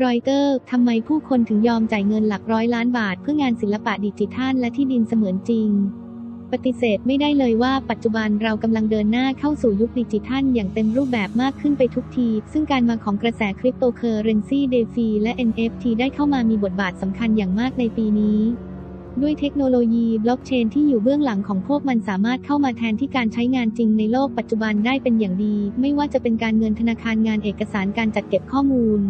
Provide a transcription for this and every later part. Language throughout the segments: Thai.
รอยเตอร์ทำไมผู้คนถึงยอมจ่ายเงินหลักร้อยล้านบาท เพื่องานศิลปะดิจิทัลและที่ดินเสมือนจริง ปฏิเสธไม่ได้เลยว่าปัจจุบันเรากำลังเดินหน้าเข้าสู่ยุคดิจิทัลอย่างเต็มรูปแบบมากขึ้นไปทุกที ซึ่งการมาของกระแสคริปโตเคอเรนซีเดฟีและ NFT ได้เข้ามามีบทบาทสำคัญอย่างมากในปีนี้ด้วยเทคโนโลยีบล็อกเชนที่อยู่เบื้องหลังของพวกมันสามารถเข้ามาแทนที่การใช้งานจริงในโลกปัจจุบันได้เป็นอย่างดี ไม่ว่าจะเป็นการเงินธนาคารงานเอกสารการจัดเก็บข้อมูล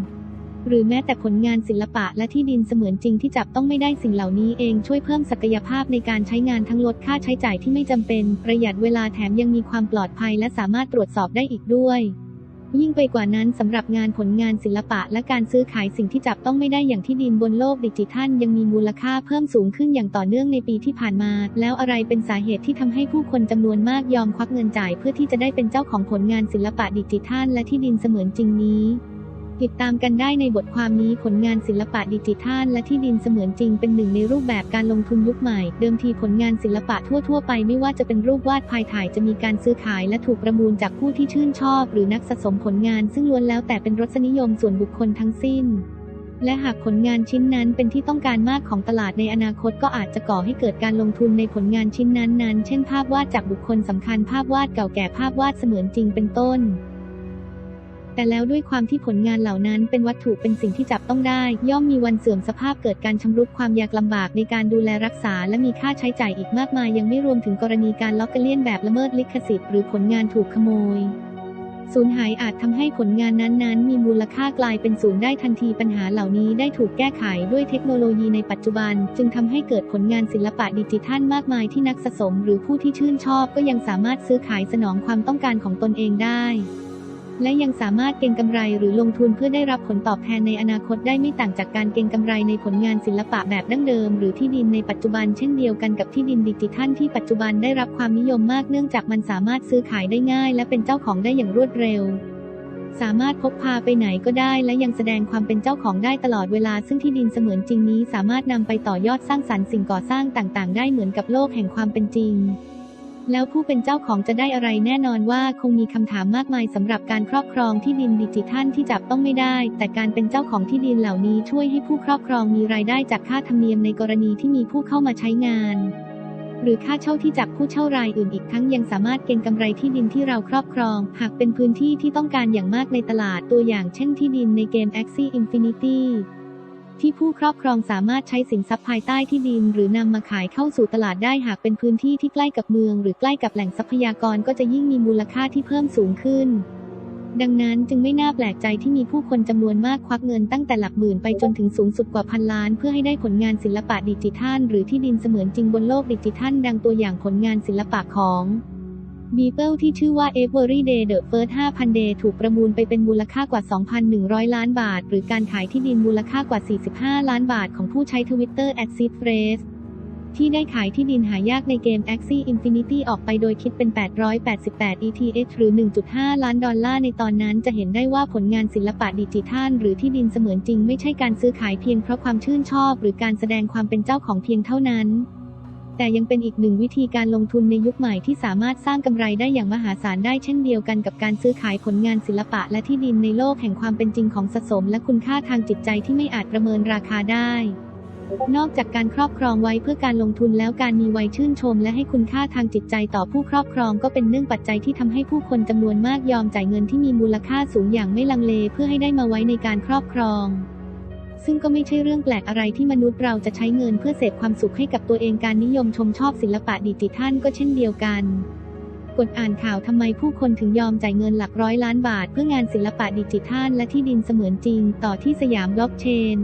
หรือแม้แต่ผลงานศิลปะและที่ดินเสมือนจริงที่จับต้องไม่ได้สิ่งเหล่านี้เองช่วยเพิ่มศักยภาพในการใช้งานทั้งลดค่าใช้จ่ายที่ไม่จำเป็น ประหยัดเวลาแถมยังมีความปลอดภัยและสามารถตรวจสอบได้อีกด้วย ยิ่งไปกว่านั้นสำหรับงานผลงานศิลปะและการซื้อขายสิ่งที่จับต้องไม่ได้อย่างที่ดินบนโลกดิจิทัล ยังมีมูลค่าเพิ่มสูงขึ้นอย่างต่อเนื่องในปีที่ผ่านมา แล้วอะไรเป็นสาเหตุที่ทำให้ผู้คนจำนวนมากยอมควักเงินจ่าย เพื่อที่จะได้เป็นเจ้าของผลงานศิลปะดิจิทัล และที่ดินเสมือนจริงนี้ ติดตามกันได้ในบทความนี้ผลงานศิลปะดิจิทัลและที่ดินเสมือนจริงเป็นหนึ่งในรูปแบบการลงทุนยุคใหม่ เดิมทีผลงานศิลปะทั่ว ๆ ไปไม่ว่าจะเป็นรูปวาดภายถ่ายจะมีการซื้อขายและถูกประมูลจากผู้ที่ชื่นชอบ หรือนักสะสมผลงานซึ่งล้วนแล้วแต่เป็นรสนิยมส่วนบุคคลทั้งสิ้นและหากผลงานชิ้นนั้นเป็นที่ต้องการมากของตลาดในอนาคตก็อาจจะก่อให้เกิดการลงทุนในผลงานชิ้นนั้นๆ เช่น ภาพวาดจากบุคคลสำคัญภาพวาดเก่าแก่ภาพวาดเสมือนจริงเป็นต้น แต่แล้วด้วยความที่ผลงานเหล่านั้นเป็นวัตถุเป็นสิ่งที่จับต้องได้ ย่อมมีวันเสื่อมสภาพเกิดการชำรุดความยากลำบากในการดูแลรักษา และมีค่าใช้จ่ายอีกมากมาย ยังไม่รวมถึงกรณีการล็อกเกเลียนแบบละเมิดลิขสิทธิ์หรือผลงานถูกขโมยสูญหายอาจทำให้ผลงานนั้นๆ มีมูลค่ากลายเป็นศูนย์ได้ทันทีปัญหาเหล่านี้ได้ถูกแก้ไขด้วยเทคโนโลยีในปัจจุบัน จึงทำให้เกิดผลงานศิลปะดิจิทัลมากมายที่นักสะสม หรือผู้ที่ชื่นชอบก็ยังสามารถซื้อขายสนองความต้องการของตนเองได้ และยังสามารถเก็งกำไรหรือลงทุนเพื่อได้รับผลตอบแทนในอนาคตได้ไม่ต่างจากการเก็งกำไรในผลงานศิลปะแบบดั้งเดิม หรือที่ดินในปัจจุบันเช่นเดียวกันกับที่ดินดิจิทัลที่ปัจจุบันได้รับความนิยมมากเนื่องจากมันสามารถซื้อขายได้ง่าย และเป็นเจ้าของได้อย่างรวดเร็ว สามารถพกพาไปไหนก็ได้และยังแสดงความเป็นเจ้าของได้ตลอดเวลา ซึ่งที่ดินเสมือนจริงนี้ สามารถนำไปต่อยอดสร้างสรรค์สิ่งก่อสร้างต่าง ๆ ได้เหมือนกับโลกแห่งความเป็นจริง แล้วผู้เป็นเจ้าของจะได้อะไรแน่นอนว่าคงมีคำถามมากมายสำหรับการครอบครองที่ดินดิจิทัลที่จับต้องไม่ได้ แต่การเป็นเจ้าของที่ดินเหล่านี้ช่วยให้ผู้ครอบครองมีรายได้จากค่าธรรมเนียมในกรณีที่มีผู้เข้ามาใช้งาน หรือค่าเช่าที่จากผู้เช่ารายอื่นอีกทั้งยังสามารถเก็งกำไรที่ดินที่เราครอบครอง หากเป็นพื้นที่ที่ต้องการอย่างมากในตลาดตัวอย่างเช่นที่ดินในเกม Axie Infinity ที่ผู้ครอบครองสามารถใช้สินทรัพย์ภายใต้ที่ดิน หรือนำมาขายเข้าสู่ตลาดได้หากเป็นพื้นที่ที่ใกล้กับเมือง หรือใกล้กับแหล่งทรัพยากรก็จะยิ่งมีมูลค่าที่เพิ่มสูงขึ้น ดังนั้นจึงไม่น่าแปลกใจที่มีผู้คนจำนวนมากควักเงินตั้งแต่หลักหมื่นไปจนถึงสูงสุดกว่าพันล้าน เพื่อให้ได้ผลงานศิลปะดิจิทัล หรือที่ดินเสมือนจริงบนโลกดิจิทัล ดังตัวอย่างผลงานศิลปะของ บีเปิลที่ชื่อว่า Every Day The First 5,000 Day ถูกประมูลไปเป็นมูลค่ากว่า 2,100 ล้านบาท หรือการขายที่ดินมูลค่ากว่า 45 ล้านบาทของผู้ใช้ทวิตเตอร์ a d s e ที่ได้ขายที่ดินหายากในเกม Axie Infinity ออกไปโดยคิดเป็น 888 ETH หรือ 1.5 ล้านดอลลาร์ในตอนนั้นจะเห็นได้ว่าผลงานศิลปะดิจิทัล หรือที่ดินเสมือนจริงไม่ใช่การซื้อขายเพียงเพราะความชื่นชอบ หรือการแสดงความเป็นเจ้าของเพียงเท่านั้น แต่ยังเป็นอีกหนึ่งวิธีการลงทุนในยุคใหม่ที่สามารถสร้างกำไรได้อย่างมหาศาลได้เช่นเดียวกันกับการซื้อขายผลงานศิลปะและที่ดินในโลกแห่งความเป็นจริงของสะสม และคุณค่าทางจิตใจที่ไม่อาจประเมินราคาได้นอกจากการครอบครองไว้เพื่อการลงทุนแล้วการมีไว้ชื่นชม และให้คุณค่าทางจิตใจต่อผู้ครอบครองก็เป็นเนื่องปัจจัยที่ทำให้ผู้คนจำนวนมากยอมจ่ายเงินที่มีมูลค่าสูงอย่างไม่ลังเลเพื่อให้ได้มาไว้ในการครอบครอง ซึ่งก็ไม่ใช่เรื่องแปลกอะไรที่มนุษย์เราจะใช้เงินเพื่อเสพความสุขให้กับตัวเองการนิยมชมชอบศิลปะดิจิทัลก็เช่นเดียวกันกดอ่านข่าวทำไมผู้คนถึงยอมจ่ายเงินหลักร้อยล้านบาท เพื่องานศิลปะดิจิทัลและที่ดินเสมือนจริง ต่อที่สยามบล็อกเชน